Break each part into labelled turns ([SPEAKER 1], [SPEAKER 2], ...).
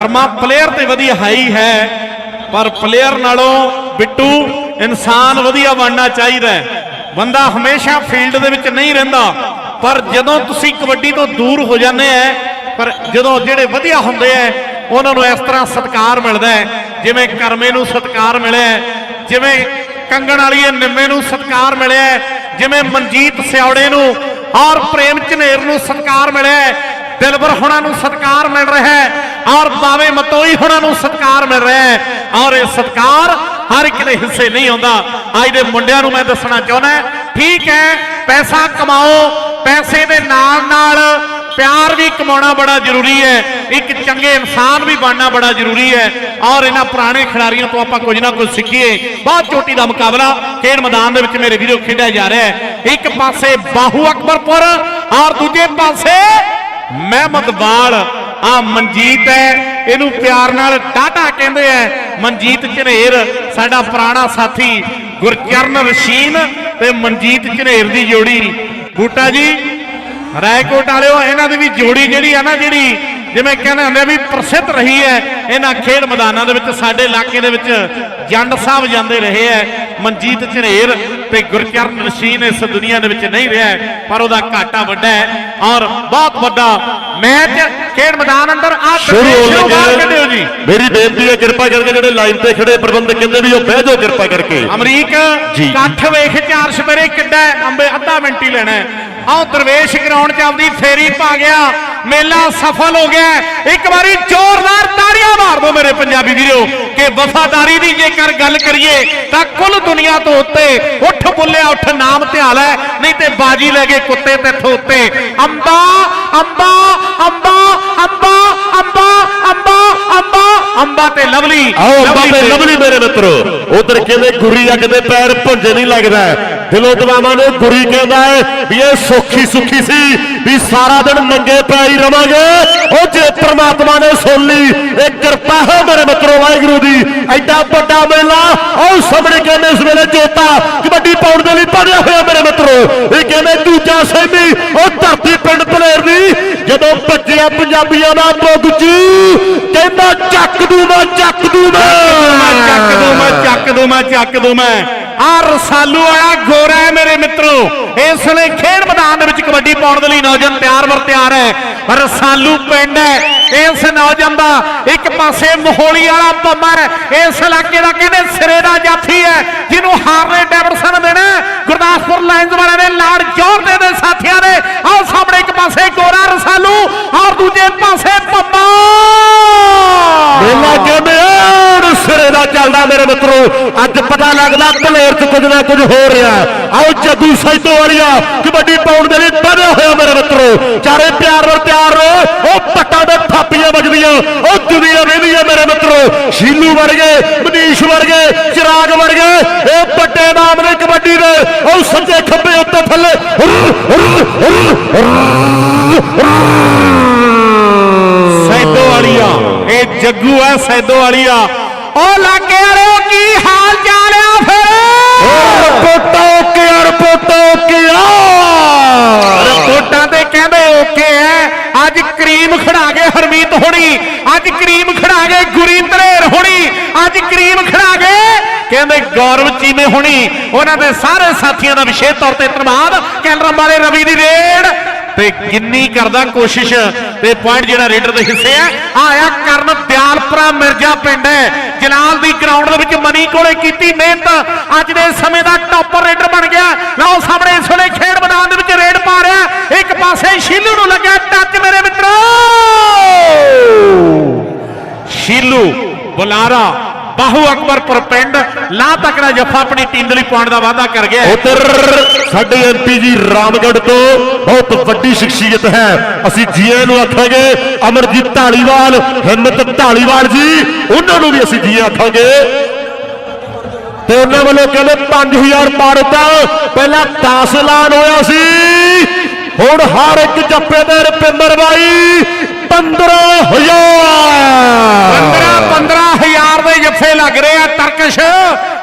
[SPEAKER 1] ਕਰਮਾ player ਤੇ ਵਧੀਆ high ਹੈ, ਪਰ ਪਲੇਅਰ ਨਾਲੋਂ ਬਿੱਟੂ ਇਨਸਾਨ ਵਧੀਆ ਬਣਨਾ ਚਾਹੀਦਾ ਹੈ। ਬੰਦਾ ਹਮੇਸ਼ਾ ਫੀਲਡ ਦੇ ਵਿੱਚ ਨਹੀਂ ਰਹਿੰਦਾ, ਪਰ ਜਦੋਂ ਤੁਸੀਂ ਕਬੱਡੀ ਤੋਂ ਦੂਰ ਹੋ ਜਾਂਦੇ ਆ ਪਰ ਜਦੋਂ ਜਿਹੜੇ ਵਧੀਆ ਹੁੰਦੇ ਆ ਉਹਨਾਂ ਨੂੰ ਇਸ ਤਰ੍ਹਾਂ ਸਤਿਕਾਰ ਮਿਲਦਾ ਹੈ ਜਿਵੇਂ ਕਰਮੇ ਨੂੰ ਸਤਿਕਾਰ ਮਿਲਿਆ ਜਿਵੇਂ ਕੰਗਣ ਵਾਲੀਏ ਨਿੰਮੇ ਨੂੰ ਸਤਿਕਾਰ ਮਿਲਿਆ ਜਿਵੇਂ ਮਨਜੀਤ ਸਿਆੜੇ ਨੂੰ ਔਰ ਪ੍ਰੇਮ ਝਨੇਰ ਨੂੰ ਸਤਿਕਾਰ ਮਿਲਿਆ ਦਿਲਬਰ ਹੁਣਾਂ ਨੂੰ ਸਤਿਕਾਰ ਮਿਲ ਰਿਹਾ ਹੈ ਔਰ ਬਾਵੇ ਮਤੋਈ ਹੁਣਾਂ ਨੂੰ ਸਤਿਕਾਰ ਮਿਲ ਰਿਹਾ ਹੈ ਔਰ ਇਹ ਸਤਿਕਾਰ ਹਰ ਇੱਕ ਦੇ ਹਿੱਸੇ ਨਹੀਂ ਆਉਂਦਾ। ਅੱਜ ਦੇ ਮੁੰਡਿਆਂ ਨੂੰ ਮੈਂ ਦੱਸਣਾ ਚਾਹੁੰਦਾ ਠੀਕ ਹੈ, ਪੈਸਾ ਕਮਾਓ, ਪੈਸੇ ਦੇ ਨਾਲ ਨਾਲ ਪਿਆਰ ਵੀ ਕਮਾਉਣਾ ਬੜਾ ਜ਼ਰੂਰੀ ਹੈ, ਇੱਕ ਚੰਗੇ ਇਨਸਾਨ ਵੀ ਬਣਨਾ ਬੜਾ ਜ਼ਰੂਰੀ ਹੈ ਔਰ ਇਹਨਾਂ ਪੁਰਾਣੇ ਖਿਡਾਰੀਆਂ ਤੋਂ ਆਪਾਂ ਕੁਝ ਨਾ ਕੁਝ ਸਿੱਖੀਏ। ਬਹੁਤ ਚੋਟੀ ਦਾ ਮੁਕਾਬਲਾ ਖੇਡ ਮੈਦਾਨ ਦੇ ਵਿੱਚ ਮੇਰੇ ਵੀਰੋ ਖੇਡਿਆ ਜਾ ਰਿਹਾ ਹੈ। ਇੱਕ ਪਾਸੇ ਬਾਹੂ ਅਕਬਰਪੁਰ ਔਰ ਦੂਜੇ ਪਾਸੇ ਮਹਿਮਦਵਾਲ ਆ ਮਨਜੀਤ ਹੈ, ਇਹਨੂੰ ਪਿਆਰ ਨਾਲ ਟਾਟਾ ਕਹਿੰਦੇ ਆ। ਮਨਜੀਤ ਝਨੇਰ, ਸਾਡਾ ਪੁਰਾਣਾ ਸਾਥੀ ਗੁਰਚਰਨ ਰਸ਼ੀਨ ਤੇ ਮਨਜੀਤ ਝਨੇਰ ਦੀ ਜੋੜੀ। ਬੂਟਾ ਜੀ, ਰਾਏਕੋਟ ਵਾਲਿਓ, ਇਹਨਾਂ ਦੀ ਵੀ ਜੋੜੀ ਜਿਹੜੀ ਆ ਨਾ ਜਿਹੜੀ ਜਿਵੇਂ ਕਹਿੰਦੇ ਹੁੰਦੇ ਆ ਵੀ ਪ੍ਰਸਿੱਧ ਰਹੀ ਹੈ ਇਹਨਾਂ ਖੇਡ ਮੈਦਾਨਾਂ ਦੇ ਵਿੱਚ ਸਾਡੇ ਇਲਾਕੇ ਦੇ ਵਿੱਚ ਜੰਡ ਸਾਹਿਬ ਜਾਂਦੇ ਰਹੇ ਹੈ ਮਨਜੀਤ ਝਨੇਰ ਤੇ ਗੁਰਚਰਨ ਰਸ਼ੀਨ ਇਸ ਦੁਨੀਆ ਦੇ ਵਿੱਚ ਨਹੀਂ ਰਿਹਾ ਹੈ, ਪਰ ਉਹਦਾ ਘਾਟਾ ਵੱਡਾ ਹੈ ਔਰ ਬਹੁਤ ਵੱਡਾ ਮੈਚ ਖੇਡ ਮੈਦਾਨ ਅੰਦਰ ਆ
[SPEAKER 2] ਸ਼ੁਰੂ ਲੱਗੇ
[SPEAKER 1] ਕੱਢਿਓ ਜੀ
[SPEAKER 2] ਮੇਰੀ ਬੇਨਤੀ ਹੈ ਕਿਰਪਾ ਕਰਕੇ ਜਿਹੜੇ ਲਾਈਨ ਤੇ ਖੜੇ ਪ੍ਰਬੰਧਕ ਕਹਿੰਦੇ ਵੀ ਉਹ ਬਹਿ ਜਾਓ ਕਿਰਪਾ ਕਰਕੇ
[SPEAKER 1] ਅਮਰੀਕ। ਇਕੱਠ ਵੇਖ ਚਾਰ ਸਪੇਰੇ ਕਿੱਡਾ ਹੈ, ਅੰਬੇ ਅੱਧਾ ਮਿੰਟ ਹੀ ਲੈਣਾ ਹੈ। ਆਹ ਦਰਵੇਸ਼ ਗਰਾਊਂਡ 'ਚ ਆਪਦੀ ਫੇਰੀ ਪਾ ਗਿਆ। ਮੇਲਾ ਸਫਲ ਹੋ ਗਿਆ। ਇੱਕ ਵਾਰੀ ਜ਼ੋਰਦਾਰ ਤਾੜੀਆਂ ਮਾਰ ਦਿਓ ਮੇਰੇ ਪੰਜਾਬੀ ਵੀਰੋ, ਕਿ ਵਫਾਦਾਰੀ ਦੀ ਜੇਕਰ ਗੱਲ ਕਰੀਏ, ਤਾਂ ਕੁੱਲ ਦੁਨੀਆ ਤੋਂ ਉੱਤੇ ਉੱਠ ਬੁੱਲਿਆ ਉੱਠ ਨਾਮ ਧਿਆਲ ਹੈ। ਨਹੀਂ ਤੇ ਬਾਜੀ ਲੈ ਗਏ ਕੁੱਤੇ ਤੇ ਥੋਤੇ ਅੰਬਾ ਅੰਬਾ ਅੰਬਾ ਅੰਬਾ ਤੇ ਲਵਲੀ।
[SPEAKER 2] ਆਓ ਬਾਬੇ
[SPEAKER 1] ਤੇ-
[SPEAKER 2] ਲਵਲੀ ਮੇਰੇ ਮਿੱਤਰੋ। ਉਧਰ ਕਹਿੰਦੇ ਗੁਰੀ ਅੱਗ ਦੇ ਪੈਰ ਭੁੰਜੇ ਨਹੀਂ ਲੱਗਦਾ। ਦਿਲੋਂ ਦਵਾਵਾਂ ਨੂੰ ਗੁਰੀ ਕਹਿੰਦਾ ਹੈ ਵੀ ਇਹ ਸੁੱਖੀ ਸੁੱਖੀ ਸੀ ਵੀ ਸਾਰਾ ਦਿਨ ਨੰਗੇ ਪੈਰੀ ਰਵਾਂਗੇ। ਉਹ ਜੇ ਪ੍ਰਮਾਤਮਾ ਨੇ ਸੁਣ ਲਈ ਇਹ ਕਿਰਪਾ ਹੈ ਮੇਰੇ ਮਿੱਤਰੋ ਵਾਹਿਗੁਰੂ ਦੀ। ਐਡਾ ਵੱਡਾ ਮੇਲਾ ਉਹ ਸਾਹਮਣੇ ਕਹਿੰਦੇ ਇਸ ਵੇਲੇ ਜੋਤਾ ਕਬੱਡੀ ਪਾਉਣ ਦੇ ਲਈ ਪੜਿਆ ਹੋਇਆ ਮੇਰੇ ਮਿੱਤਰੋ। ਇਹ ਕਹਿੰਦੇ ਦੂਜਾ ਸੈਮੀ, ਉਹ ਧਰਤੀ ਪਿੰਡ ਧਲੇਰ ਦੀ, ਜਦੋਂ ਭੱਜਿਆ ਪੰਜਾਬੀਆਂ ਦਾ ਬੁੱਗਚੂ ਕਹਿੰਦਾ ਚੱਕ ਦੂ ਮੈਂ, ਚੱਕ ਦੂ ਮੈਂ।
[SPEAKER 1] ਚੱਕ ਦੂ ਮੈਂ, ਚੱਕ ਦੂ ਮੈਂ, ਚੱਕ ਦੂ ਮੈਂ। ਆ ਰਸਾਲੂ ਵਾਲਾ ਗੋਰਾ ਹੈ ਮੇਰੇ ਮਿੱਤਰੋ। ਇਸ ਵੇਲੇ ਕਬੱਡੀ ਪਾਉਣ ਦੇ ਲਈ ਨੌਜਵਾਨ ਤਿਆਰ ਵਰ ਤਿਆਰ ਹੈ ਰਸਾਲੂ ਪਿੰਡ ਹੈ। ਇਸ ਨੌਜਵਾਨ ਦਾ ਇੱਕ ਪਾਸੇ ਮੋਹਲੀ ਵਾਲਾ ਪੰਮਾ ਹੈ। ਇਸ ਇਲਾਕੇ ਦਾ ਕਹਿੰਦੇ ਸਿਰੇ ਦਾ ਜਾਫੀ ਹੈ, ਜਿਹਨੂੰ ਹਾਰਲੇ ਡੈਵਿਡਸਨ ਦੇਣਾ ਗੁਰਦਾਸਪੁਰ ਲਾਇਨਜ਼ ਵਾਲਿਆਂ ਨੇ ਲਾੜ ਜੋਰ ਦੇ ਦੇ ਸਾਥੀਆਂ ਨੇ ਆਹ ਸਾਹਮਣੇ ਇੱਕ ਪਾਸੇ ਗੋਰਾ ਰਸਾਲੂ ਔਰ ਦੂਜੇ ਪਾਸੇ ਪੰਮਾ
[SPEAKER 2] ਮੇਲਾ ਕਹਿੰਦੇ ਔਰ ਸਿਰੇ ਦਾ ਚੱਲਦਾ ਮੇਰੇ ਮਿੱਤਰੋ। ਅੱਜ ਪਤਾ ਲੱਗਦਾ ਧਲੇਰ 'ਚ ਕੁਝ ਨਾ ਕੁਝ ਹੋ ਰਿਹਾ। ਆਓ ਜੱਗੂ ਸੈਦੋ ਵਾਲੀਆ ਕਬੱਡੀ ਪਾਉਣ ਦੇ ਲਈ ਵਧਿਆ ਹੋਇਆ ਮੇਰੇ ਮਿੱਤਰੋ। ਚਾਰੇ ਪਿਆਰ ਨਾਲ ਤਿਆਰ ਰਹੋ। ਉਹ ਪੱਟਾਂ ਦੇ ਥਾਪੀਆਂ ਵੱਜਦੀਆਂ। ਉਹ ਦੁਨੀਆ ਵੇਂਦੀ ਹੈ ਮੇਰੇ ਮਿੱਤਰੋ। ਸ਼ੀਲੂ ਵਰਗੇ ਮਨੀਸ਼ ਵਰਗੇ ਚਿਰਾਗ ਵਰਗੇ ਇਹ ਵੱਡੇ ਕਬੱਡੀ ਦੇ ਉਹ ਸੱਜੇ ਖੱਬੇ ਉੱਤੇ ਥੱਲੇ
[SPEAKER 1] ਸੈਦੋ ਵਾਲੀਆ ਇਹ ਜੱਗੂ ਹੈ ਸੈਦੋ ਵਾਲੀਆ। ਉਹ ਲਾਗੇ ਵਾਲਿਓ ਕੀ ਹਾਲ ਚਾਲ ਆ ਫਿਰ?
[SPEAKER 2] ਰਿਪੋਰਟਾਂ ਓਕੇ ਆ ਰਿਪੋਰਟਾਂ ਓਕੇ ਆ।
[SPEAKER 1] ਰਿਪੋਰਟਾਂ ਤੇ ਕਹਿੰਦੇ ਓਕੇ ਹੈ ਅੱਜ ਕਰੀਮ ਖੜਾ ਕੇ ਹਰਮੀਤ ਹੋਣੀ ਅੱਜ ਕਰੀਮ ਖੜਾ ਕੇ ਗੁਰੀ ਧਰੇਰ ਹੋਣੀ ਅੱਜ ਕਰੀਮ ਖੜਾ ਕੇ ਕਹਿੰਦੇ ਗੌਰਵ ਚੀਮੇ ਹੋਣੀ, ਉਹਨਾਂ ਦੇ ਸਾਰੇ ਸਾਥੀਆਂ ਦਾ ਵਿਸ਼ੇਸ਼ ਤੌਰ ਤੇ ਧੰਨਵਾਦ। ਕੈਲਰਮ ਵਾਲੇ ਰਵੀ ਦੀ ਰੇਡ। ਤੇ ਗਿੰਨੀ ਕਰਦਾ ਕੋਸ਼ਿਸ਼, ਤੇ ਪੁਆਇੰਟ ਜਿਹੜਾ ਰੇਡਰ ਦੇ ਹਿੱਸੇ ਆ, ਆਇਆ ਕਰਨ ਦਿਆਲਪੁਰਾ ਮਿਰਜ਼ਾ ਪਿੰਡ ਹੈ। ਜਲਾਲ ਦੀ ਗਰਾਊਂਡ ਦੇ ਵਿੱਚ ਮਨੀ ਕੋਲੇ ਕੀਤੀ ਮਿਹਨਤ। ਅੱਜ ਦੇ ਸਮੇਂ ਦਾ ਟੌਪਰ ਰੇਡਰ ਬਣ ਗਿਆ। ਲਓ ਸਾਹਮਣੇ ਇਸ ਵੇਲੇ ਖੇਡ ਮੈਦਾਨ ਦੇ ਵਿੱਚ ਰੇਡ ਪਾ ਰਿਹਾ। ਇੱਕ ਪਾਸੇ ਸ਼ੀਲੂ ਨੂੰ ਲੱਗਿਆ ਟੱਚ ਮੇਰੇ ਮਿੱਤਰੋ। ਸ਼ੀਲੂ, ਬੁਲਾਰਾ ਬਾਹੂ ਅਕਬਰਪੁਰ ਪਿੰਡ ਲਾ ਤੱਕੜਾ ਜੱਫਾ ਆਪਣੀ ਟੀਮ ਦੇ ਲਈ ਪੁਆਇੰਟ ਦਾ ਵਾਅਦਾ ਕਰ ਗਿਆ
[SPEAKER 2] ਉਧਰ ਸਾਡੇ ਐਮਪੀ ਜੀ ਰਾਮਗੜ੍ਹ ਤੋਂ ਬਹੁਤ ਵੱਡੀ ਸ਼ਖਸੀਅਤ ਹੈ। ਅਸੀਂ ਜੀਆਂ ਨੂੰ ਆਖਾਂਗੇ, ਅਮਰਜੀਤ ਢਾਲੀਵਾਲ ਹਿੰਮਤ ਢਾਲੀਵਾਲ ਜੀ, ਉਹਨਾਂ ਨੂੰ ਵੀ ਅਸੀਂ ਜੀ ਆਖਾਂਗੇ। ਤੇ ਉਹਨਾਂ ਵੱਲੋਂ ਕਹਿੰਦੇ 5000 ਪਾੜਤਾ ਪਹਿਲਾਂ 10 ਐਲਾਨ ਹੋਇਆ ਸੀ। ਹੁਣ ਹਰ ਇੱਕ ਜੱਫੇ ਦੇ ਰੁਪਿੰਦਰ ਬਾਈ 15000
[SPEAKER 1] 15 15000 ਦੇ ਜੱਫੇ ਲੱਗ ਰਹੇ ਆ, ਤਰਕਸ਼।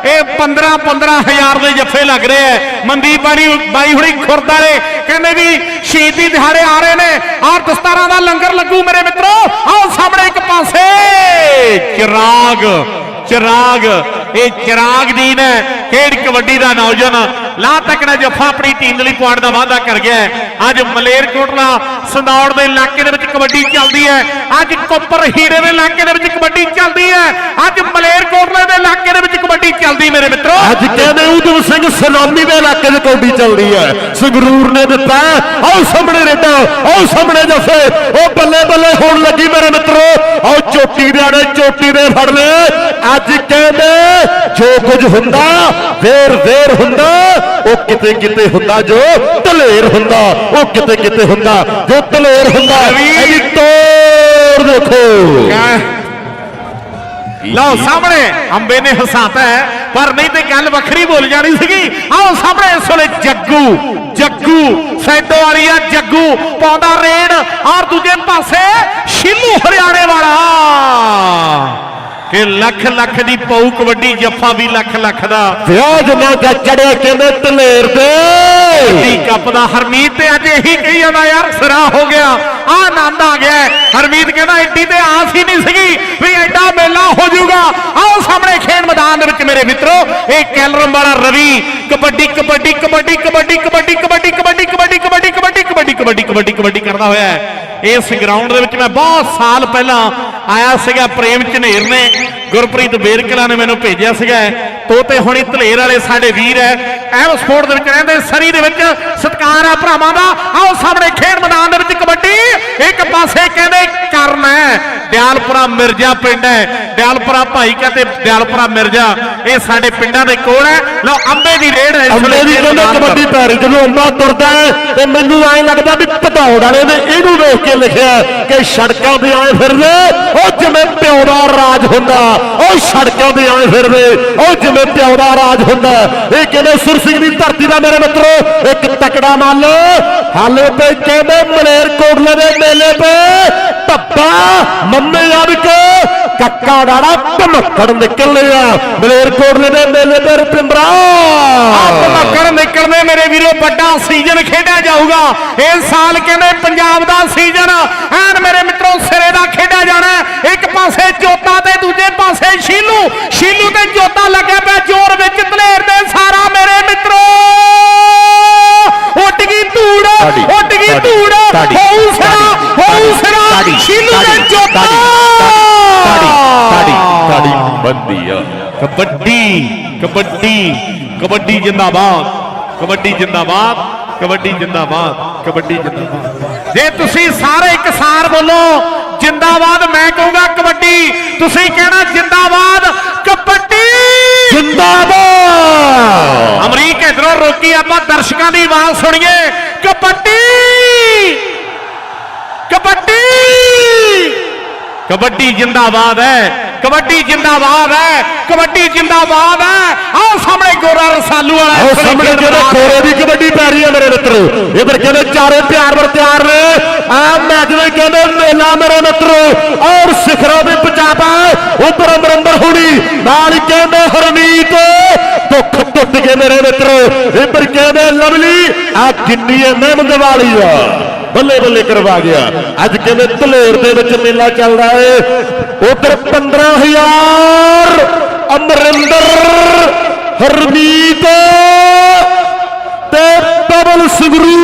[SPEAKER 1] ਇਹ 15 15000 ਦੇ ਜੱਫੇ ਲੱਗ ਰਹੇ ਐ ਮਨਦੀਪ ਬਾਈ ਬਾਈ ਹੁਣੀ ਖੁਰਦ ਵਾਲੇ ਕਹਿੰਦੇ ਵੀ ਸ਼ਹੀਦੀ ਦਿਹਾੜੇ ਆ ਰਹੇ ਨੇ। ਆਹ ਦਸਤਾਰਾਂ ਦਾ ਲੰਗਰ ਲੱਗੂ ਮੇਰੇ ਮਿੱਤਰੋ। ਆਓ ਸਾਹਮਣੇ ਇੱਕ ਪਾਸੇ। ਚਿਰਾਗ ਚਿਰਾਗ। ਇਹ ਚਿਰਾਗ ਦੀਨ ਹੈ। ਖੇਡ ਕਬੱਡੀ ਦਾ ਨੌਜਵਾਨ ਲਾ ਤੱਕੜਾ ਜੱਫਾ, ਆਪਣੀ ਟੀਮ ਦੇ ਲਈ ਪੁਆਇੰਟ ਦਾ ਵਾਅਦਾ ਕਰ ਗਿਆ ਅੱਜ ਮਲੇਰਕੋਟਲਾ ਸੰਦੌੜ ਦੇ ਇਲਾਕੇ ਦੇ ਵਿੱਚ ਕਬੱਡੀ ਚੱਲਦੀ ਹੈ। ਅੱਜ ਕੋਪਰ ਹੀਰੇ ਦੇ ਇਲਾਕੇ ਦੇ ਵਿੱਚ ਕਬੱਡੀ ਚੱਲਦੀ ਹੈ। ਅੱਜ ਮਲੇਰਕੋਟਲੇ ਦੇ ਇਲਾਕੇ ਦੇ ਵਿੱਚ ਕਬੱਡੀ ਚੱਲਦੀ ਮੇਰੇ ਮਿੱਤਰੋ।
[SPEAKER 2] ਅੱਜ ਕਹਿੰਦੇ ਉਦਮ ਸਿੰਘ ਸਲਾਮੀ ਦੇ ਇਲਾਕੇ 'ਚ ਕਬੱਡੀ ਚੱਲਦੀ ਹੈ। ਸੰਗਰੂਰ ਨੇ ਦਿੱਤਾ ਆਓ ਸਾਹਮਣੇ ਰੇਡਾ, ਆਓ ਸਾਹਮਣੇ ਜੱਫੇ। ਉਹ ਬੱਲੇ ਬੱਲੇ ਹੋਣ ਲੱਗੀ, ਮੇਰੇ ਮਿੱਤਰੋ। ਆਓ ਚੋਟੀ ਦੇ ਆੜੇ, ਚੋਟੀ ਦੇ ਫੜ ਲੈ ਅੱਜ ਜੋ ਕੁਝ ਹੁੰਦਾ ਵੇਰ ਵੇਰ ਹੁੰਦਾ ਉਹ ਕਿਤੇ ਕਿਤੇ ਹੁੰਦਾ ਜੋ ਧਲੇਰ ਹੁੰਦਾ ਉਹ ਕਿਤੇ ਕਿਤੇ ਹੁੰਦਾ ਜੋ ਧਲੇਰ ਹੁੰਦਾ। ਇਹਦੀ ਤੋੜ ਦੇਖੋ।
[SPEAKER 1] ਲਓ ਸਾਹਮਣੇ ਅੰਬੇ ਨੇ ਹਸਾਤਾ ਪਰ ਨਹੀਂ ਤੇ ਗੱਲ ਵੱਖਰੀ ਬੋਲ ਜਾਣੀ ਸੀਗੀ। ਆਓ ਸਾਹਮਣੇ ਇਸ ਵੇਲੇ ਜੱਗੂ ਜੱਗੂ ਸੈਦੋ ਵਾਲੀ ਆ ਜੱਗੂ ਪਾਉਂਦਾ ਰੇਡ ਔਰ ਦੂਜੇ ਪਾਸੇ ਸ਼ਿਲੂ ਹਰਿਆਣੇ ਵਾਲਾ। ਕਿ ਲੱਖ ਲੱਖ ਦੀ ਪਊ ਕਬੱਡੀ ਜੱਫਾ ਵੀ ਲੱਖ ਲੱਖ ਦਾ।
[SPEAKER 2] ਵਿਆਹ ਜਨਾ ਦਾ ਚੜਿਆ ਕਹਿੰਦੇ ਧਲੇਰ ਦੇ
[SPEAKER 1] ਟੀ ਕੱਪ ਦਾ ਹਰਮੀਤ ਤੇ ਅੱਜ ਇਹੀ ਕਹੀ ਜਾਂਦਾ ਯਾਰ ਸਿਰਾ ਹੋ ਗਿਆ ਆ ਆਨੰਦ ਆ ਗਿਆ। ਹਰਮੀਤ ਕਹਿੰਦਾ ਐਡੀ ਤੇ ਆਸ ਹੀ ਨਹੀਂ ਸੀਗੀ ਵੀ ਐਡਾ ਮੇਲਾ ਹੋ ਜਾਊਗਾ। ਆਓ ਸਾਹਮਣੇ ਖੇਡ ਮੈਦਾਨ ਦੇ ਵਿੱਚ ਮੇਰੇ ਮਿੱਤਰੋ ਇਹ ਕੈਲਰਮ ਵਾਲਾ ਰਵੀ ਕਬੱਡੀ ਕਬੱਡੀ ਕਬੱਡੀ ਕਬੱਡੀ ਕਬੱਡੀ ਕਬੱਡੀ ਕਬੱਡੀ ਕਬੱਡੀ ਕਬੱਡੀ ਕਬੱਡੀ ਕਬੱਡੀ ਕਬੱਡੀ ਕਬੱਡੀ ਕਬੱਡੀ ਕਰਦਾ ਹੋਇਆ ਇਸ ਗਰਾਊਂਡ ਦੇ ਵਿੱਚ ਮੈਂ ਬਹੁਤ ਸਾਲ ਪਹਿਲਾਂ ਆਇਆ ਸੀਗਾ ਪ੍ਰੇਮ ਝਨੇਰ ਨੇ ਗੁਰਪ੍ਰੀਤ ਬੇਰਕਲਾ ਨੇ ਮੈਨੂੰ ਭੇਜਿਆ ਸੀਗਾ ਤੋਤੇ ਹੁਣੀ ਧਲੇਰ ਵਾਲੇ ਸਾਡੇ ਵੀਰ ਹੈ ਐਮ ਸਪੋਰਟ ਦੇ ਵਿੱਚ ਰਹਿੰਦੇ ਸਰੀ ਦੇ ਵਿੱਚ ਸਤਕਾਰ ਆ ਭਰਾਵਾਂ ਦਾ ਆਓ ਸਾਹਮਣੇ ਖੇਡ ਮੈਦਾਨ ਦੇ ਵਿੱਚ ਕਬੱਡੀ ਇੱਕ ਪਾਸੇ ਕਹਿੰਦੇ ਕਰਨ ਹੈ ਦਿਆਲਪੁਰਾ ਮਿਰਜ਼ਾ ਪਿੰਡ ਹੈ ਦਿਆਲਪੁਰਾ ਭਾਈ ਕਹਿੰਦੇ ਦਿਆਲਪੁਰਾ ਮਿਰਜ਼ਾ ਇਹ ਸਾਡੇ ਪਿੰਡਾਂ ਦੇ ਕੋਲ ਹੈ ਲਓ ਅੰਬੇ ਦੀ ਰੇਡ ਹੈ
[SPEAKER 2] ਦੀ
[SPEAKER 1] ਖੇਡ
[SPEAKER 2] ਕਹਿੰਦੇ
[SPEAKER 1] ਪਰ।
[SPEAKER 2] ਕਬੱਡੀ ਪੈ ਰਹੀ ਜਦੋਂ ਅੰਬਾ ਤੁਰਦਾ ਤੇ ਮੈਨੂੰ ਐਂ ਲੱਗਦਾ ਵੀ ਭਦੌੜ ਵਾਲੇ ਨੇ ਇਹਨੂੰ ਵੇਖ ਕੇ ਲਿਖਿਆ ਕਿ ਸੜਕਾਂ ਤੇ ਆਏ ਫਿਰਦੇ ਉਹ ਜਿਵੇਂ ਪਿਓ ਦਾ ਰਾਜ ਹੁੰਦਾ ਉਹ ਸੜਕਾਂ ਤੇ ਆਏ ਫਿਰਦੇ ਉਹ ਜਿਵੇਂ ਪਿਓ ਦਾ ਰਾਜ ਹੁੰਦਾ ਇਹ ਕਹਿੰਦੇ ਸੁਰ ਸਿੰਘ ਦੀ ਧਰਤੀ ਦਾ ਮੇਰੇ ਮਿੱਤਰੋ ਇੱਕ ਤਕੜਾ ਮੱਲ ਹਾਲੇ ਤੇ ਕਹਿੰਦੇ ਮਲੇਰ ਕੋਟਲੇ ਦੇ ਮੇਲੇ ਤੇ ਧੱਬਾ ਮੰਮੇ ਯਾਦ ਕੇ ਕੱਕਾ ਡਾੜਾ ਧਮਕੜ ਨਿਕਲ ਲਿਆ ਮਲੇਰ ਕੋਟਲੇ ਦੇ ਮੇਲੇ ਤੇ ਰਪਿੰਦਰਾ
[SPEAKER 1] ਆਪ ਮੱਕਰ ਨਿਕਲਦੇ ਮੇਰੇ ਵੀਰੋ ਵੱਡਾ ਸੀਜ਼ਨ ਖੇਡਿਆ ਜਾਊਗਾ ਇਸ ਸਾਲ ਕਹਿੰਦੇ ਪੰਜਾਬ ਦਾ ਸੀਜ਼ਨ ਐਨ ਮੇਰੇ ਮਿੱਤਰੋ ਸਿਰੇ ਦਾ ਖੇਡਿਆ ਜਾਣਾ। ਇੱਕ ਪਾਸੇ ਜੋਤਾ ਤੇ ਦੂਜੇ ਪਾਸੇ ਸ਼ੀਲੂ ਸ਼ੀਲੂ ਤੇ ਜੋਤਾ ਲੱਗਿਆ ਪਿਆ ਜ਼ੋਰ ਵਿੱਚ ਧਲੇਰ ਦੇ ਸਾਰਾ ਮੇਰੇ ਮਿੱਤਰੋ ਉੱਡ ਗਈ ਧੂੜ ਉੱਡ ਗਈ ਧੂੜ ਹੋਊ ਸਿਰਾ ਹੋਊ ਸਿਰਾ
[SPEAKER 2] ਤਾੜੀ,
[SPEAKER 1] ਸ਼ੀਲੂ ਤੇ
[SPEAKER 2] ਤਾੜੀ,
[SPEAKER 1] ਜੋਤਾ
[SPEAKER 2] ਤਾੜੀ, ਤਾੜੀ, ਤਾੜੀ ਬੰਦੀ ਆ
[SPEAKER 1] ਕਬੱਡੀ ਕਬੱਡੀ ਕਬੱਡੀ ਜਿੰਦਾਬਾਦ ਕਬੱਡੀ ਜਿੰਦਾਬਾਦ ਕਬੱਡੀ ਜਿੰਦਾਬਾਦ ਕਬੱਡੀ ਜਿੰਦਾਬਾਦ। ਜੇ ਤੁਸੀਂ ਸਾਰੇ ਇਕਸਾਰ ਬੋਲੋ ਜਿੰਦਾਬਾਦ ਮੈਂ ਕਹੂੰਗਾ ਕਬੱਡੀ। ਤੁਸੀਂ ਕਹਿਣਾ ਜਿੰਦਾਬਾਦ ਕਬੱਡੀ!
[SPEAKER 2] ਜਿੰਦਾਬਾਦ!
[SPEAKER 1] ਅਮਰੀਕ ਇਧਰੋਂ ਰੋਕੀ ਆਪਾਂ ਦਰਸ਼ਕਾਂ ਦੀ ਆਵਾਜ਼ ਸੁਣੀਏ। ਕਬੱਡੀ! ਕਬੱਡੀ! ਕਬੱਡੀ ਜਿੰਦਾਬਾਦ ਹੈ। ਕਬੱਡੀ ਜਿੰਦਾਬਾਦ ਹੈ ਕਬੱਡੀ ਜਿੰਦਾਬਾਦ ਹੈ। ਆਓ ਸਾਹਮਣੇ ਗੋਰਾ ਰਸਾਲੂ ਵਾਲਾ ਵੇਲੇ
[SPEAKER 2] ਸਾਹਮਣੇ ਜਿਹੜੇ ਖੋਰੇ ਦੀ ਕਬੱਡੀ ਪੈ ਰਹੀ ਹੈ ਮੇਰੇ ਮਿੱਤਰੋ। ਇਧਰ ਕਹਿੰਦੇ ਚਾਰੇ ਪਿਆਰ ਵਰ ਤਿਆਰ ਨੇ। ਆ ਮੈਚ ਦੇ ਕਹਿੰਦੇ ਮੇਲਾ ਮੇਰੇ ਮਿੱਤਰੋ। ਔਰ ਸਿਖਰਾਂ ਦੇ ਪੰਜਾਬਾ ਉਧਰ ਅਮਰਿੰਦਰ ਹੁਣੀ ਨਾਲ ਕਹਿੰਦੇ ਹਰਮੀਤ। ਦੁੱਖ ਟੁੱਟ ਗਏ ਮੇਰੇ ਮਿੱਤਰੋ। ਇਧਰ ਕਹਿੰਦੇ ਲਵਲੀ ਆ ਕਿੰਨੀ ਹੈ ਮਹਿਮਦ ਵਾਲੀ ਆ। ਬੱਲੇ ਬੱਲੇ ਕਰਵਾ ਗਿਆ। ਅੱਜ ਕਹਿੰਦੇ ਧਲੇਰ ਦੇ ਵਿੱਚ ਮੇਲਾ ਚੱਲਦਾ ਏ। ਉਧਰ 15000 ਅਮਰਿੰਦਰ, ਹਰਮੀਤ ਤੇ ਪਵਨ ਸੰਗਰੂ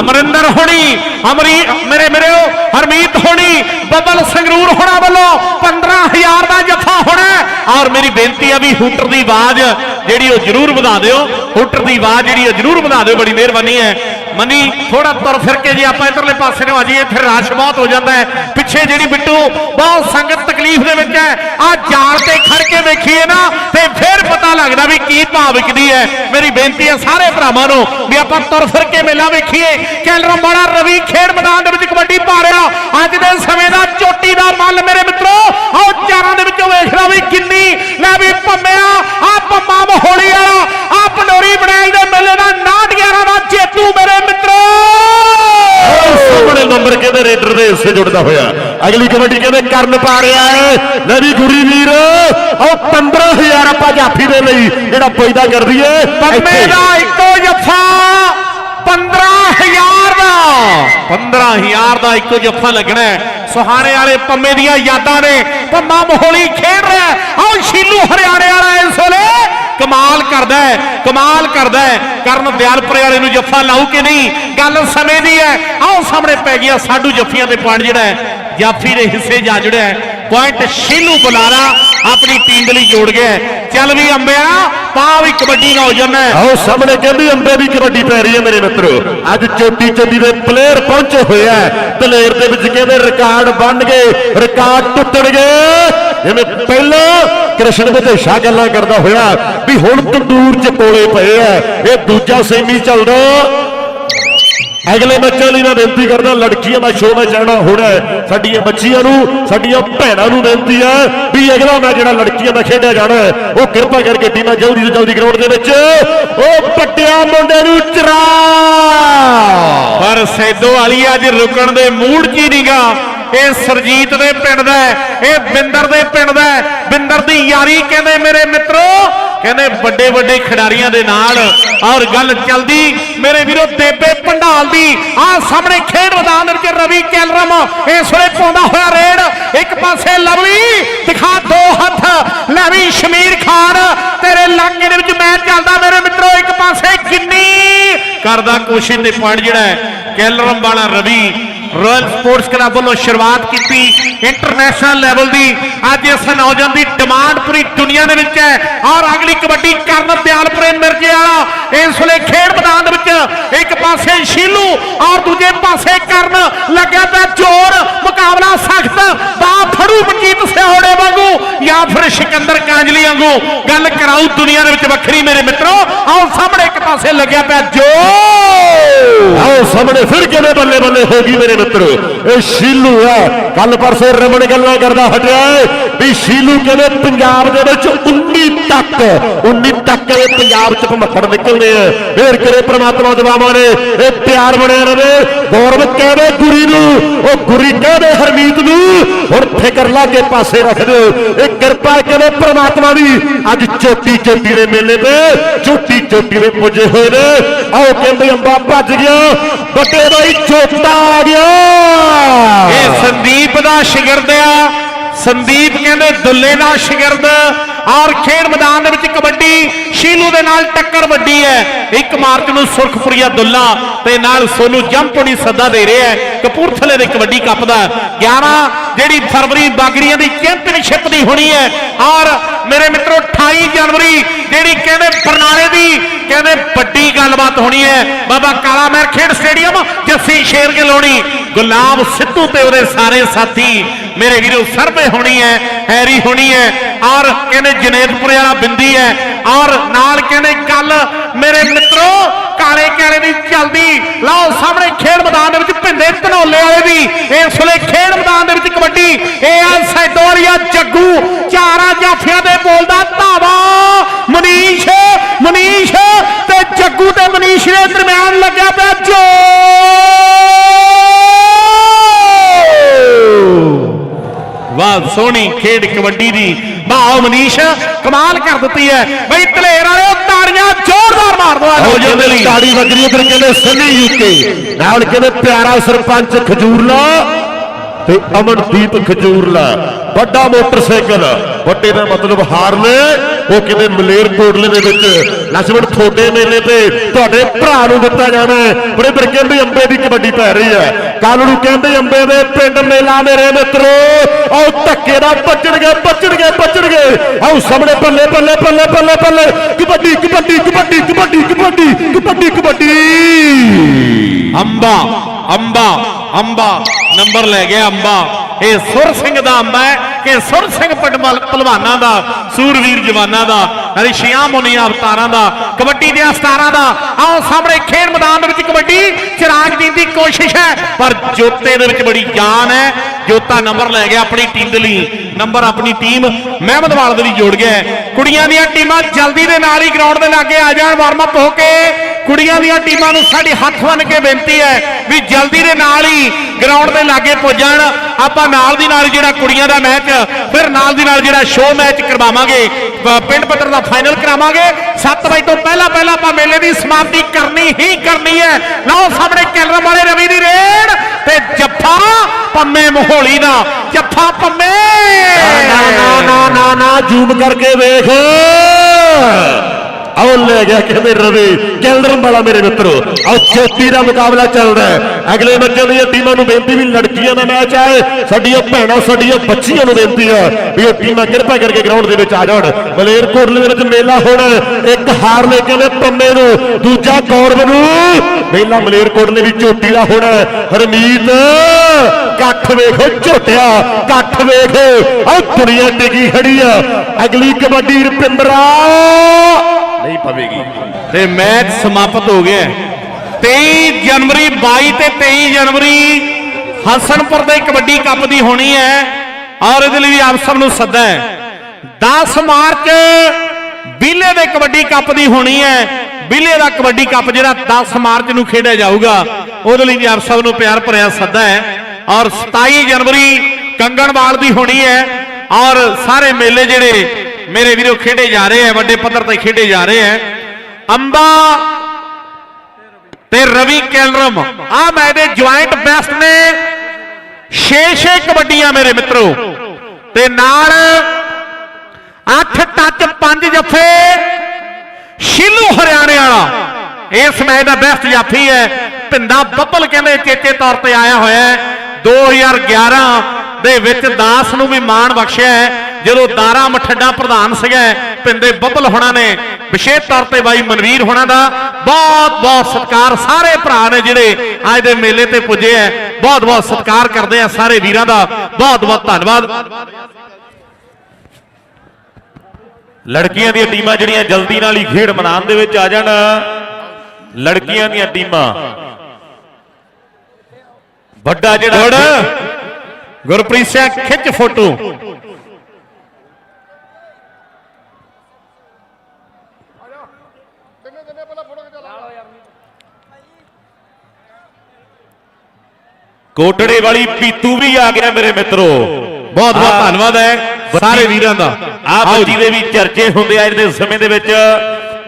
[SPEAKER 1] ਅਮਰਿੰਦਰ ਹੋਣੀ, ਅਮਰੀ, ਮੇਰੇ ਮੇਰੇ ਹਰਮੀਤ ਹੋਣੀ ਬਬਲ ਸੰਗਰੂਰ ਹੋਣਾ ਵੱਲੋਂ 15000 ਦਾ ਜੱਫਾ ਹੋਣਾ ਔਰ ਮੇਰੀ ਬੇਨਤੀ ਆ ਵੀ ਹੂਟਰ ਦੀ ਆਵਾਜ਼ ਜਿਹੜੀ ਉਹ ਜ਼ਰੂਰ ਵਧਾ ਦਿਓ। ਹੂਟਰ ਦੀ ਆਵਾਜ਼ ਜਿਹੜੀ ਉਹ ਜ਼ਰੂਰ ਵਧਾ ਦਿਓ, ਬੜੀ ਮਿਹਰਬਾਨੀ ਹੈ। ਮਨੀ ਥੋੜਾ ਤੁਰ ਫਿਰ ਕੇ ਜੇ, ਆਪਾਂ ਇਧਰਲੇ ਪਾਸੇ ਨੂੰ ਆ ਜਾਈਏ ਫਿਰ ਰਸ਼ ਬਹੁਤ ਹੋ ਜਾਂਦਾ ਹੈ। ਪਿੱਛੇ ਜਿਹੜੀ ਬਿੱਟੂ, ਬਹੁਤ ਸੰਗਤ ਤਕਲੀਫ ਦੇ ਵਿੱਚ ਹੈ। ਆ ਜਾਲ ਤੇ ਖੜ ਕੇ ਵੇਖੀਏ ਨਾ, ਤੇ ਫਿਰ ਪਤਾ ਲੱਗਦਾ ਵੀ ਕੀ ਭਾਵ ਹੈ। ਮੇਰੀ ਬੇਨਤੀ ਹੈ ਸਾਰੇ ਭਰਾਵਾਂ ਨੂੰ ਵੀ ਆਪਾਂ ਤੁਰ ਫਿਰ ਕੇ ਮੇਲਾ ਵੇਖੀਏ। ਕੈਲਰਮ ਵਾਲਾ ਰਵੀ ਖੇਡ ਮੈਦਾਨ ਦੇ ਵਿੱਚ ਕਬੱਡੀ ਪਾ ਰਿਹਾ। ਅੱਜ ਦੇ ਸਮੇਂ ਦਾ ਚੋਟੀ ਦਾ ਮੱਲ, ਮੇਰੇ ਮਿੱਤਰੋ। ਆਓ ਚਾਰਾਂ ਦੇ ਵਿੱਚੋਂ ਵੇਖਦਾ ਵੀ ਕਿੰਨੀ ਲੈ ਵੀ ਭੰਮਿਆ। ਆ ਪੰਮਾ ਮਹੋਲੀ ਵਾਲਾ, ਆ ਪੰਡੋਰੀ ਬਣਾਈ ਦੇ ਮੇਲੇ ਦਾ 911 ਦਾ ਜੇਤੂ ਮੇਰੇ ਮਿੱਤਰੋ
[SPEAKER 2] ਸਾਹਮਣੇ ਨੰਬਰ ਕਹਿੰਦੇ ਰੇਡਰ ਦੇ ਹਿੱਸੇ ਜੁੜਦਾ ਹੋਇਆ। ਅਗਲੀ ਕਬੱਡੀ ਕਹਿੰਦੇ ਕਰਨ ਪਾ ਰਿਹਾ ਹੈ। ਲੈ ਵੀ ਗੁਰੀ ਵੀਰ ਉਹ 15000 ਆਪਾਂ ਜਾਫੀ ਦੇ ਲਈ ਜਿਹੜਾ ਪੈਦਾ ਕਰ ਦਈਏ
[SPEAKER 1] ਪੰਮੇ ਦਾ ਇੱਕੋ ਜੱਫਾ 15000 ਦਾ। 15000 ਦਾ ਇੱਕੋ ਜੱਫਾ ਲੱਗਣਾ ਹੈ। ਸੁਹਾਣੇ ਵਾਲੇ ਪੰਮੇ ਦੀਆਂ ਯਾਦਾਂ ਨੇ। ਪੰਮਾ ਮੋਹਲੀ ਖੇਡ ਰਿਹਾ। ਆਓ ਸ਼ੀਲੂ ਹਰਿਆਣੇ ਵਾਲਾ ਇਸ ਵੇਲੇ ਕਮਾਲ ਕਰਦਾ ਹੈ, ਕਮਾਲ ਕਰਦਾ ਹੈ। ਕਰਨ ਦਿਆਲਪੁਰੇ ਵਾਲੇ ਨੂੰ ਜੱਫਾ ਲਾਉ ਕਿ ਨਹੀਂ? ਗੱਲ ਸਮੇਂ ਦੀ ਹੈ। ਆਓ ਸਾਹਮਣੇ ਪੈ ਗਿਆ ਸਾਡੂ ਜੱਫੀਆਂ ਦੇ ਪੁਆਇੰਟ ਜਿਹੜਾ ਹੈ। ਜਾਫੀ ਦੇ ਹਿੱਸੇ ਜਾ ਜੁੜਿਆ ਹੈ। ਪੁਆਇੰਟ ਸ਼ੀਲੂ ਬੁਲਾਰਾ ਆਪਣੀ ਟੀਮ ਦੇ ਲਈ ਜੋੜ ਗਿਆ ਚੱਲ ਵੀ ਅੰਬਿਆ ਪਾ ਵੀ ਕਬੱਡੀ ਨਾ ਹੋ ਜਾਣਾ
[SPEAKER 2] ਆਓ ਸਾਹਮਣੇ ਕਹਿੰਦੀ ਅੰਬੇ ਦੀ ਕਬੱਡੀ ਪੈ ਰਹੀ ਹੈ ਮੇਰੇ ਮਿੱਤਰੋ। ਅੱਜ ਚੋਟੀ ਚੋਟੀ ਦੇ ਪਲੇਅਰ ਪਹੁੰਚੇ ਹੋਏ ਆ ਦਲੇਰ ਦੇ ਵਿੱਚ ਕਹਿੰਦੇ ਰਿਕਾਰਡ ਬਣ ਗਏ ਰਿਕਾਰਡ ਟੁੱਟਣਗੇ। ਜਿਵੇਂ ਪਹਿਲਾਂ ਕ੍ਰਿਸ਼ਨ ਵਿਦੇਸ਼ਾ ਗੱਲਾਂ ਕਰਦਾ ਹੋਇਆ ਵੀ ਹੁਣ ਤੰਦੂਰ ਚ ਕੋਲੇ ਪਏ ਆ, ਇਹ ਦੂਜਾ ਸੈਮੀ ਚੱਲਦਾ। ਅਗਲੇ ਬੱਚਿਆਂ ਲਈ ਮੈਂ ਬੇਨਤੀ ਕਰਦਾ, ਲੜਕੀਆਂ ਦਾ ਸ਼ੋਅ ਮੈਂ ਜਾਣਾ ਹੋਣਾ ਸਾਡੀਆਂ ਬੱਚੀਆਂ ਨੂੰ, ਸਾਡੀਆਂ ਭੈਣਾਂ ਨੂੰ ਬੇਨਤੀ ਹੈ ਵੀ ਅਗਲਾ ਮੈਂ ਜਿਹੜਾ ਲੜਕੀਆਂ ਦਾ ਖੇਡਿਆ ਜਾਣਾ ਉਹ ਕਿਰਪਾ ਕਰਕੇ ਟੀਮਾਂ ਜਲਦੀ ਤੋਂ ਜਲਦੀ ਗਰਾਊਂਡ ਦੇ ਵਿੱਚ, ਉਹ ਪੱਟਿਆ ਮੁੰਡੇ ਨੂੰ ਚਰਾ।
[SPEAKER 1] ਪਰ ਸੈਦੋ ਵਾਲੀ ਅੱਜ ਰੁਕਣ ਦੇ ਮੂਡ 'ਚ ਹੀ ਨਹੀਂਗਾ ਇਹ ਸਰਜੀਤ ਦੇ ਪਿੰਡ ਦਾ ਇਹ ਬਿੰਦਰ ਦੇ ਪਿੰਡ ਦਾ ਬਿੰਦਰ ਦੀ ਯਾਰੀ ਕਹਿੰਦੇ ਮੇਰੇ ਮਿੱਤਰੋ, ਕਹਿੰਦੇ ਵੱਡੇ ਵੱਡੇ ਖਿਡਾਰੀਆਂ ਦੇ ਨਾਲ ਔਰ ਗੱਲ ਚੱਲਦੀ, ਮੇਰੇ ਵੀਰੋ ਦੇਬੇ ਪੰਡਾਲ ਦੀ, ਆਹ ਸਾਹਮਣੇ ਖੇਡ ਮੈਦਾਨ ਦੇ ਵਿੱਚ ਰਵੀ ਕੈਲਰਮ ਇਸ ਵੇਲੇ ਪਾਉਂਦਾ ਹੋਇਆ ਰੇਡ। ਇੱਕ ਪਾਸੇ ਲਵਲੀ, ਦਿਖਾ ਦੋ ਹੱਥ, ਲੈ ਵੀ ਸ਼ਮੀਰ ਖਾਨ, ਤੇਰੇ ਇਲਾਕੇ ਦੇ ਵਿੱਚ ਮੈਚ ਚੱਲਦਾ ਮੇਰੇ ਮਿੱਤਰੋ, ਇੱਕ ਪਾਸੇ ਕਿੰਨੀ ਕਰਦਾ ਕੋਸ਼ਿਸ਼ ਤੇ ਪੁਆਇੰਟ ਜਿਹੜਾ ਕੈਲਰਮ ਵਾਲਾ ਰਵੀ ਰਾਇਲ ਸਪੋਰਟਸ ਕਲੱਬ ਵੱਲੋਂ ਸ਼ੁਰੂਆਤ ਕੀਤੀ। ਇੰਟਰਨੈਸ਼ਨਲ ਲੈਵਲ ਦੀ। ਅੱਜ ਇਸ ਨੌਜਵਾਨ ਦੀ ਡਿਮਾਂਡ ਪੂਰੀ ਦੁਨੀਆ ਦੇ ਵਿੱਚ ਹੈ। ਔਰ ਅਗਲੀ ਕਬੱਡੀ ਕਰਨ ਦਿਆਲਪੁਰੇ ਮਿਰਜੇ ਵਾਲਾ, ਇਸ ਵੇਲੇ ਖੇਡ ਮੈਦਾਨ ਦੇ ਵਿੱਚ ਇੱਕ ਪਾਸੇ ਸ਼ੀਲੂ ਔਰ ਦੂਜੇ ਪਾਸੇ ਕਰਨ ਲੱਗਿਆ ਪਿਆ ਜ਼ੋਰ ਮੁਕਾਬਲਾ ਸਖਤ, ਬਾਹ ਫੜੂ ਮਨਜੀਤ ਸਿਹੋੜੇ ਵਾਂਗੂ ਜਾਂ ਫਿਰ ਸਿਕੰਦਰ ਕਾਂਜਲੀ ਵਾਂਗੂ। ਗੱਲ ਕਰਾਉ ਦੁਨੀਆ ਦੇ ਵਿੱਚ ਵੱਖਰੀ ਮੇਰੇ ਮਿੱਤਰੋ, ਆਓ ਸਾਹਮਣੇ ਇੱਕ ਪਾਸੇ ਲੱਗਿਆ ਪਿਆ ਜ਼ੋਰ
[SPEAKER 2] ਆਓ ਸਾਹਮਣੇ ਫਿਰ ਕਿਵੇਂ ਬੱਲੇ ਬੱਲੇ ਹੋ ਗਈ ਮੇਰੇ ਮਿੱਤਰੋ? ਇਹ ਸ਼ੀਲੂ ਹੈ। ਕੱਲ ਪਰਸੋਂ ਰਮਣ ਗੱਲਾਂ ਕਰਦਾ ਹਟਿਆ ਵੀ ਸ਼ੀਲੂ ਕਹਿੰਦੇ ਪੰਜਾਬ ਦੇ ਵਿੱਚ 19 ਤੱਕ 19 ਤੱਕ ਇਹ ਪੰਜਾਬ ਚ ਭਮੱਕੜ ਨਿਕਲਦੇ ਆ। ਫੇਰ ਕਰੇ ਪ੍ਰਮਾਤਮਾ ਦਵਾਵਾਂ ਨੇ, ਇਹ ਪਿਆਰ ਬਣਿਆ ਰਵੇ ਗੌਰਵ ਕਹਿੰਦੇ ਗੁਰੀ ਨੂੰ, ਉਹ ਗੁਰੀ ਕਹਿੰਦੇ ਹਰਮੀਤ ਨੂੰ। ਹੁਣ ਫਿਕਰ ਲਾ ਕੇ ਪਾਸੇ ਰੱਖ ਦਿਓ। ਇਹ ਕਿਰਪਾ ਕਹਿੰਦੇ ਪ੍ਰਮਾਤਮਾ ਦੀ। ਅੱਜ ਚੋਟੀ ਚੋਟੀ ਦੇ ਮੇਲੇ ਤੇ, ਚੋਟੀ ਚੋਟੀ ਦੇ ਪੁੱਜੇ ਹੋਏ ਨੇ। ਆਓ ਕਹਿੰਦੇ ਅੰਬਾ ਭੱਜ ਗਿਆ, ਵੱਡੇ ਬਾਈ ਚੋਟਾ ਆ ਗਿਆ।
[SPEAKER 1] ਇਹ ਸੰਦੀਪ ਦਾ ਸ਼ਾਗਿਰਦ ਆ। ਸੰਦੀਪ ਕਹਿੰਦੇ ਦੁੱਲੇ ਦਾ ਸ਼ਾਗਿਰਦ। ਔਰ ਖੇਡ ਮੈਦਾਨ ਦੇ ਵਿੱਚ ਕਬੱਡੀ ਸ਼ੀਲੂ ਦੇ ਨਾਲ ਟੱਕਰ ਵੱਡੀ ਹੈ। 1 ਮਾਰਚ ਨੂੰ ਸੁਰਖਪੁਰੀਆ ਦੁੱਲਾ ਤੇ ਨਾਲ ਸੋਨੂ ਜੰਪੋੜੀ ਸੱਦਾ ਦੇ ਰਿਹਾ ਹੈ। ਕਪੂਰਥਲੇ ਦੇ ਕਬੱਡੀ ਕੱਪ ਦਾ 11 ਜਿਹੜੀ ਫਰਵਰੀ ਬਾਗਰੀਆਂ ਦੀ ਚੈਂਪੀਅਨਸ਼ਿਪ ਦੀ ਹੋਣੀ ਹੈ। ਔਰ ਮੇਰੇ ਮਿੱਤਰੋ 28 ਜਨਵਰੀ, ਜਿਹੜੀ ਕਹਿੰਦੇ ਬਰਨਾਲੇ ਦੀ, ਕਹਿੰਦੇ ਵੱਡੀ ਗੱਲਬਾਤ ਹੋਣੀ ਹੈ। ਬਾਬਾ ਕਾਲਾ ਮਹਿਰ ਖੇਡ ਸਟੇਡੀਅਮ, ਜੱਸੀ ਸ਼ੇਰ ਗਲੋਣੀ ਗੁਲਾਬ ਸਿੱਧੂ ਤੇ ਉਹਦੇ ਸਾਰੇ ਸਾਥੀ। ਮੇਰੇ ਵੀਰੋ, ਸਰਵੇ ਹੋਣੀ ਹੈ, ਹੈਰੀ ਹੋਣੀ ਹੈ ਔਰ ਕਹਿੰਦੇ ਜਨੇਤਪੁਰੇ ਵਾਲਾ ਬਿੰਦੀ ਹੈ ਔਰ ਨਾਲ ਕਹਿੰਦੇ ਕੱਲ ਮੇਰੇ ਮਿੱਤਰੋ, ਕਾਲੇ ਕਾਲੇ ਦੀ ਚੱਲਦੀ। ਲਓ ਸਾਹਮਣੇ ਖੇਡ ਮੈਦਾਨ ਦੇ ਵਿੱਚ ਭਿੰਦੇ ਧਨੌਲੇ ਵਾਲੇ ਦੀ ਇਸ ਵੇਲੇ ਖੇਡ ਮੈਦਾਨ ਦੇ ਵਿੱਚ ਕਬੱਡੀ, ਇਹ ਆ ਸੈਦੋਰੀਆ ਜੱਗੂ। ਚਾਰਾਂ ਜਾਫੀਆਂ ਦੇ ਬੋਲਦਾ ਧਾਵਾ। ਮਨੀਸ਼ ਮਨੀਸ਼ ਤੇ ਜੱਗੂ ਤੇ ਮਨੀਸ਼ ਦੇ ਦਰਮਿਆਨ ਲੱਗਿਆ ਪਿਆ ਜੋ ਸੋਹਣੀ ਖੇਡ ਕਬੱਡੀ ਦੀ। ਵਾਹ ਮਨੀਸ਼ ਕਮਾਲ ਕਰ ਦਿੱਤੀ ਹੈ। ਬਈ ਧਲੇਰ ਵਾਲਿਓ, ਤਾੜੀਆਂ ਜ਼ੋਰਦਾਰ ਮਾਰ ਦੋ
[SPEAKER 2] ਹੋ
[SPEAKER 1] ਨੌਜਵਾਨ ਲਈ
[SPEAKER 2] ਤਾੜੀ ਵਗਰੀ ਉਧਰ ਕਹਿੰਦੇ ਸਨੀ ਯੂਕੇ ਨਾਲ ਕਹਿੰਦੇ ਪਿਆਰਾ ਸਰਪੰਚ ਖਜੂਰਲਾ ਤੇ ਅਮਨਦੀਪ ਖਜੂਰਲਾ। ਵੱਡਾ ਮੋਟਰਸਾਈਕਲ। ਵੱਡੇ ਦਾ ਮਤਲਬ ਹਾਰਲੇ। ਉਹ ਕਿਤੇ ਮਲੇਰ ਕੋਟਲੇ ਦੇ ਵਿੱਚ ਲਛਮਣ ਥੋੜੇ ਮੇਲੇ ਤੇ ਤੁਹਾਡੇ ਭਰਾ ਨੂੰ ਦਿੱਤਾ ਜਾਣਾ ਹੈ। ਪਰ ਇਧਰ ਕਹਿੰਦੇ ਅੰਬੇ ਦੀ ਕਬੱਡੀ ਪੈ ਰਹੀ ਹੈ। ਕੱਲ ਨੂੰ ਕਹਿੰਦੇ ਅੰਬੇ ਦੇ ਪਿੰਡ ਮੇਲਾ ਮੇਰੇ ਮਿੱਤਰੋ। ਆਓ ਧੱਕੇ ਦਾ ਪੱਜਣਗੇ ਪੱਜਣਗੇ ਗਏ। ਆਓ ਸਾਹਮਣੇ ਪੱਲੇ ਪੱਲੇ ਪੱਲੇ ਪੱਲੇ ਪੱਲੇ। ਕਬੱਡੀ ਕਬੱਡੀ ਕਬੱਡੀ ਕਬੱਡੀ ਕਬੱਡੀ ਕਬੱਡੀ ਕਬੱਡੀ।
[SPEAKER 1] ਅੰਬਾ ਅੰਬਾ ਅੰਬਾ, ਨੰਬਰ ਲੈ ਗਿਆ ਅੰਬਾ। ਇਹ ਸੁਰ ਸਿੰਘ ਦਾ ਅੰਬਾ ਹੈ ਕਿ ਸੁਰ ਸਿੰਘ ਪਹਿਲਵਾਨਾਂ ਦਾ, ਸੂਰਵੀਰ ਜਵਾਨਾਂ ਦਾ ਰਿਸ਼ੀਆਂ ਮੁਨੀਆਂ ਅਵਤਾਰਾਂ ਦਾ, ਕਬੱਡੀ ਦੇ ਸਤਾਰਾਂ ਦਾ। ਆਓ ਸਾਹਮਣੇ ਖੇਡ ਮੈਦਾਨ ਦੇ ਵਿੱਚ ਕਬੱਡੀ ਚਿਰਾਗ ਦੀ ਦੀ ਕੋਸ਼ਿਸ਼ ਹੈ, ਪਰ ਜੋਤੇ ਦੇ ਵਿੱਚ ਬੜੀ ਜਾਨ ਹੈ। ਜੋਤਾ ਨੰਬਰ ਲੈ ਗਿਆ ਆਪਣੀ ਟੀਮ ਦੇ ਲਈ। ਨੰਬਰ ਆਪਣੀ ਟੀਮ ਮਹਿਮਦਵਾਲ ਦੇ ਲਈ ਜੋੜ ਗਿਆ ਕੁੜੀਆਂ ਦੀਆਂ ਟੀਮਾਂ ਜਲਦੀ ਦੇ ਨਾਲ ਹੀ ਗਰਾਊਂਡ ਦੇ ਲਾਗੇ ਆ ਜਾਣ ਵਾਰਮ ਅਪ ਹੋ ਕੇ ਕੁੜੀਆਂ ਦੀਆਂ ਟੀਮਾਂ ਨੂੰ ਸਾਡੀ ਹੱਥ ਬੰਨ ਕੇ ਬੇਨਤੀ ਹੈ ਵੀ ਜਲਦੀ ਦੇ ਨਾਲ ਹੀ ਗਰਾਊਂਡ ਦੇ ਲਾਗੇ ਪੁੱਜਣ। ਆਪਾਂ ਨਾਲ ਦੀ ਨਾਲ ਜਿਹੜਾ ਕੁੜੀਆਂ ਦਾ ਮੈਚ ਫਿਰ ਨਾਲ ਦੀ ਨਾਲ ਜਿਹੜਾ ਸ਼ੋਅ ਮੈਚ ਕਰਵਾਵਾਂਗੇ। ਪ- ਪਿੰਡ ਪੱਧਰ ਦਾ ਫਾਈਨਲ ਕਰਾਵਾਂਗੇ। 7 ਵਜੇ ਤੋਂ ਪਹਿਲਾਂ ਪਹਿਲਾਂ ਆਪਾਂ ਮੇਲੇ ਦੀ ਸਮਾਪਤੀ ਕਰਨੀ ਹੀ ਕਰਨੀ ਹੈ। ਲਓ ਸਾਹਮਣੇ ਕੈਲਰਮ ਵਾਲੇ ਰਵੀ ਦੀ ਰੇਡ ਤੇ ਜੱਫਾ ਪੰਮੇ ਮੋਹਲੀ ਦਾ। ਜੱਫਾ ਪੰਮੇ!
[SPEAKER 2] ਨਾ ਨਾ ਨਾ ਨਾ ਨਾ ਜ਼ੂਮ ਕਰਕੇ ਵੇਖ। ਆਓ ਲੈ ਗਿਆ ਕਹਿੰਦੇ ਰਵੀ ਕੈਲਡਰਨ ਵਾਲਾ ਮੇਰੇ ਮਿੱਤਰੋ। ਆਓ ਚੋਟੀ ਦਾ ਮੁਕਾਬਲਾ ਚੱਲਦਾ ਹੈ। ਅਗਲੇ ਬੱਚਿਆਂ ਦੀਆਂ ਟੀਮਾਂ ਨੂੰ ਬੇਨਤੀ ਵੀ ਲੜਕੀਆਂ ਦਾ ਮੈਚ ਹੈ ਸਾਡੀਆਂ ਭੈਣਾਂ, ਸਾਡੀਆਂ ਬੱਚੀਆਂ ਨੂੰ ਬੇਨਤੀ ਹੈ ਵੀ ਉਹ ਟੀਮਾਂ ਕਿਰਪਾ ਕਰਕੇ ਗਰਾਊਂਡ ਦੇ ਵਿੱਚ ਆ ਜਾਣ। ਮਲੇਰਕੋਟਲੇ ਦੇ ਵਿੱਚ ਮੇਲਾ ਹੋਣਾ ਇੱਕ ਹਾਰ ਲੈ ਕੇ ਨੇ ਪੰਮੇ ਨੂੰ, ਦੂਜਾ ਗੌਰਵ ਨੂੰ। ਮੇਲਾ ਮਲੇਰਕੋਟਲੇ ਵੀ ਚੋਟੀ ਦਾ ਹੋਣਾ ਹੈ। ਹਰਮੀਤ, ਕੱਠ ਵੇਖੋ ਝੋਟਿਆ, ਕੱਠ ਵੇਖੋ। ਆ ਦੁਨੀਆ ਟਿਕੀ ਖੜੀ ਆ। ਅਗਲੀ ਕਬੱਡੀ ਰੁਪਿੰਦਰਾ। ਨਹੀਂ ਪਵੇਗੀ।
[SPEAKER 1] ਤੇ ਮੈਚ ਸਮਾਪਤ ਹੋ ਗਿਆ 23 ਜਨਵਰੀ 22 ਤੇ 23 ਜਨਵਰੀ, ਹਸਨਪੁਰ ਦੇ ਕਬੱਡੀ ਕੱਪ ਦੀ ਹੋਣੀ ਹੈ ਔਰ ਇਹਦੇ ਲਈ ਆਪ ਸਭ ਨੂੰ ਸੱਦਾ ਹੈ। 10 ਮਾਰਚ ਬਿਲੇ ਦੇ ਕਬੱਡੀ ਕੱਪ ਦੀ ਹੋਣੀ ਹੈ। ਬਿਲੇ ਦਾ ਕਬੱਡੀ ਕੱਪ ਜਿਹੜਾ 10 ਮਾਰਚ ਨੂੰ ਖੇਡਿਆ ਜਾਊਗਾ, ਉਹਦੇ ਲਈ ਵੀ ਆਪ ਸਭ ਨੂੰ ਪਿਆਰ ਭਰਿਆ ਸੱਦਾ ਹੈ। ਔਰ 27 ਜਨਵਰੀ ਕੰਗਣਵਾਲ ਦੀ ਹੋਣੀ ਹੈ ਔਰ ਸਾਰੇ ਮੇਲੇ ਜਿਹੜੇ ਮੇਰੇ ਵੀਰੋ ਖੇਡੇ ਜਾ ਰਹੇ ਹੈ ਵੱਡੇ ਪੱਧਰ ਤੇ ਖੇਡੇ ਜਾ ਰਹੇ ਹੈ ਅੰਬਾ ਤੇ ਰਵੀ ਕੈਲਰਮ। ਆ ਮੈਚ ਦੇ ਜੁਆਇੰਟ ਬੈਸਟ ਨੇ। 6-6 ਕਬੱਡੀਆਂ ਮੇਰੇ ਮਿੱਤਰੋ। ਤੇ ਨਾਲ 8 ਟੱਚ 5 ਜੱਫੇ। ਸ਼ਿਲੂ ਹਰਿਆਣੇ ਵਾਲਾ। ਇਸ ਮੈਚ ਦਾ ਬੈਸਟ ਜਾਫੀ ਹੈ। ਪਿੰਦਾ ਬੱਬਲ ਕਹਿੰਦੇ ਚੇਚੇ ਤੌਰ ਤੇ ਆਇਆ ਹੋਇਆ ਹੈ। 2011 ਦੇ ਵਿੱਚ ਦਾਸ ਨੂੰ ਵੀ ਮਾਣ ਬਖਸ਼ਿਆ ਹੈ। ਜਦੋਂ ਦਾਰਾ ਮਠੱਡਾ ਪ੍ਰਧਾਨ ਸੀਗਾ ਪਿੰਦੇ ਬੱਬਲ ਹੋਣਾ ਨੇ ਵਿਸ਼ੇਸ਼ ਤੌਰ ਤੇ ਬਾਈ ਮਨਵੀਰ ਹੋਣਾ ਦਾ ਬਹੁਤ ਬਹੁਤ ਸਤਿਕਾਰ ਸਾਰੇ ਭਰਾ ਨੇ ਜਿਹੜੇ ਅੱਜ ਦੇ ਮੇਲੇ ਤੇ ਪੁੱਜੇ ਹੈ ਬਹੁਤ ਬਹੁਤ ਸਤਿਕਾਰ ਕਰਦੇ ਆ ਸਾਰੇ ਵੀਰਾਂ ਦਾ। ਬਹੁਤ ਬਹੁਤ ਧੰਨਵਾਦ।
[SPEAKER 2] ਲੜਕੀਆਂ ਦੀਆਂ ਟੀਮਾਂ ਜਿਹੜੀਆਂ ਜਲਦੀ ਨਾਲ ਹੀ ਖੇਡ ਮੈਦਾਨ ਦੇ ਵਿੱਚ ਆ ਜਾਣ। ਲੜਕੀਆਂ ਦੀਆਂ ਟੀਮਾਂ। ਵੱਡਾ ਜਿਹੜਾ
[SPEAKER 1] ਗੁਰਪ੍ਰੀਤ ਸਿੰਘ ਖਿੱਚ ਫੋਟੋ।
[SPEAKER 2] ਕੋਟੜੇ ਵਾਲੀ ਪੀਤੂ ਵੀ ਆ ਗਿਆ ਮੇਰੇ ਮਿੱਤਰੋ।
[SPEAKER 1] ਬਹੁਤ ਬਹੁਤ ਧੰਨਵਾਦ ਹੈ ਸਾਰੇ ਵੀਰਾਂ ਦਾ।
[SPEAKER 2] ਆ ਬੱਚੀ ਦੇ ਵੀ ਚਰਚੇ ਹੁੰਦੇ ਆ ਇਹਦੇ ਸਮੇਂ ਦੇ ਵਿੱਚ।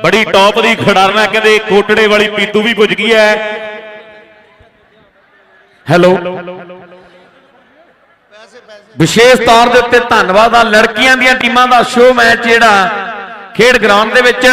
[SPEAKER 2] ਬੜੀ ਟੌਪ ਦੀ ਖਿਡਾਰਨਾ ਕਹਿੰਦੇ ਕੋਟੜੇ ਵਾਲੀ ਪੀਤੂ ਵੀ ਪੁੱਜ ਗਈ ਹੈ। ਹੈਲੋ।
[SPEAKER 3] ਵਿਸ਼ੇਸ਼ ਤੌਰ ਦੇ ਉੱਤੇ ਧੰਨਵਾਦ ਆ ਲੜਕੀਆਂ ਦੀਆਂ ਟੀਮਾਂ ਦਾ ਸ਼ੋਅ ਮੈਚ ਜਿਹੜਾ ਖੇਡ ਗਰਾਊਂਡ ਦੇ ਵਿੱਚ।